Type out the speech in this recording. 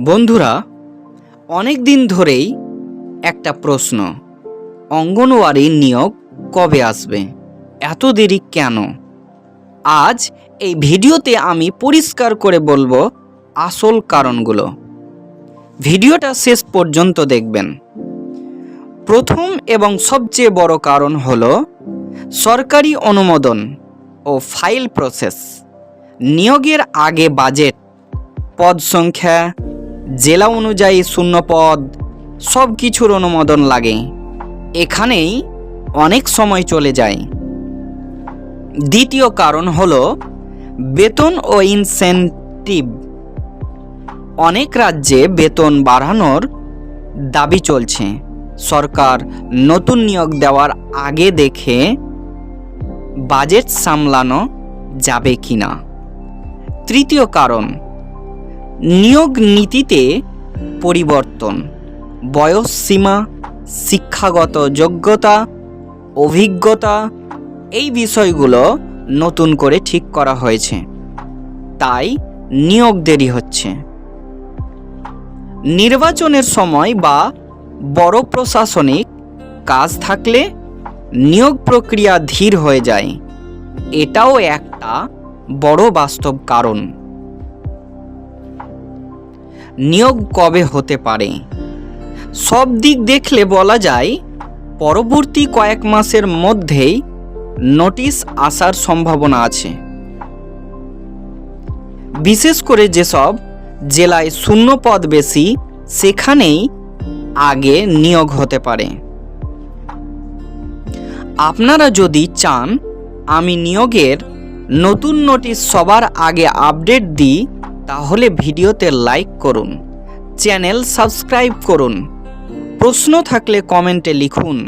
বন্ধুরা, অনেক দিন ধরেই একটা প্রশ্ন, অঙ্গনওয়াড়ি নিয়োগ কবে আসবে? এত দেরি কেন? আজ এই ভিডিওতে আমি পরিষ্কার করে বলব আসল কারণগুলো। ভিডিওটা শেষ পর্যন্ত দেখবেন। প্রথম এবং সবচেয়ে বড় কারণ হলো সরকারি অনুমোদন ও ফাইল প্রসেস। নিয়োগের আগে বাজেট পদ সংখ্যা, জেলা অনুযায়ী শূন্য পদ সব কিছুর অনুমোদন লাগে। এখানেই অনেক সময় চলে যায়। দ্বিতীয় কারণ হলো বেতন ও ইনসেন্টিভ। অনেক রাজ্যে বেতন বাড়ানোর দাবি চলছে। সরকার নতুন নিয়োগ দেওয়ার আগে দেখে বাজেট সামলানো যাবে কিনা। তৃতীয় কারণ নিয়োগ নীতিতে পরিবর্তন, বয়স সীমা, শিক্ষাগত যোগ্যতা, অভিজ্ঞতা, এই বিষয়গুলো নতুন করে ঠিক করা হয়েছে। তাই নিয়োগ দেরি হচ্ছে। নির্বাচনের সময় বা বড় প্রশাসনিক কাজ থাকলে নিয়োগ প্রক্রিয়া ধীর হয়ে যায়। এটাও একটা বড় বাস্তব কারণ। নিয়োগ কবে হতে পারে? সব দিক দেখলে বলা যায়, পরবর্তী কয়েক মাসের মধ্যেই নোটিশ আসার সম্ভাবনা আছে। বিশেষ করে যেসব জেলায় শূন্য পদ বেশি, সেখানেই আগে নিয়োগ হতে পারে। আপনারা যদি চান, আমি নিয়োগের নতুন নোটিশ সবার আগে আপডেট দিই তাহলে ভিডিওতে লাইক করুন চ্যানেল সাবস্ক্রাইব করুন প্রশ্ন থাকলে কমেন্টে লিখুন।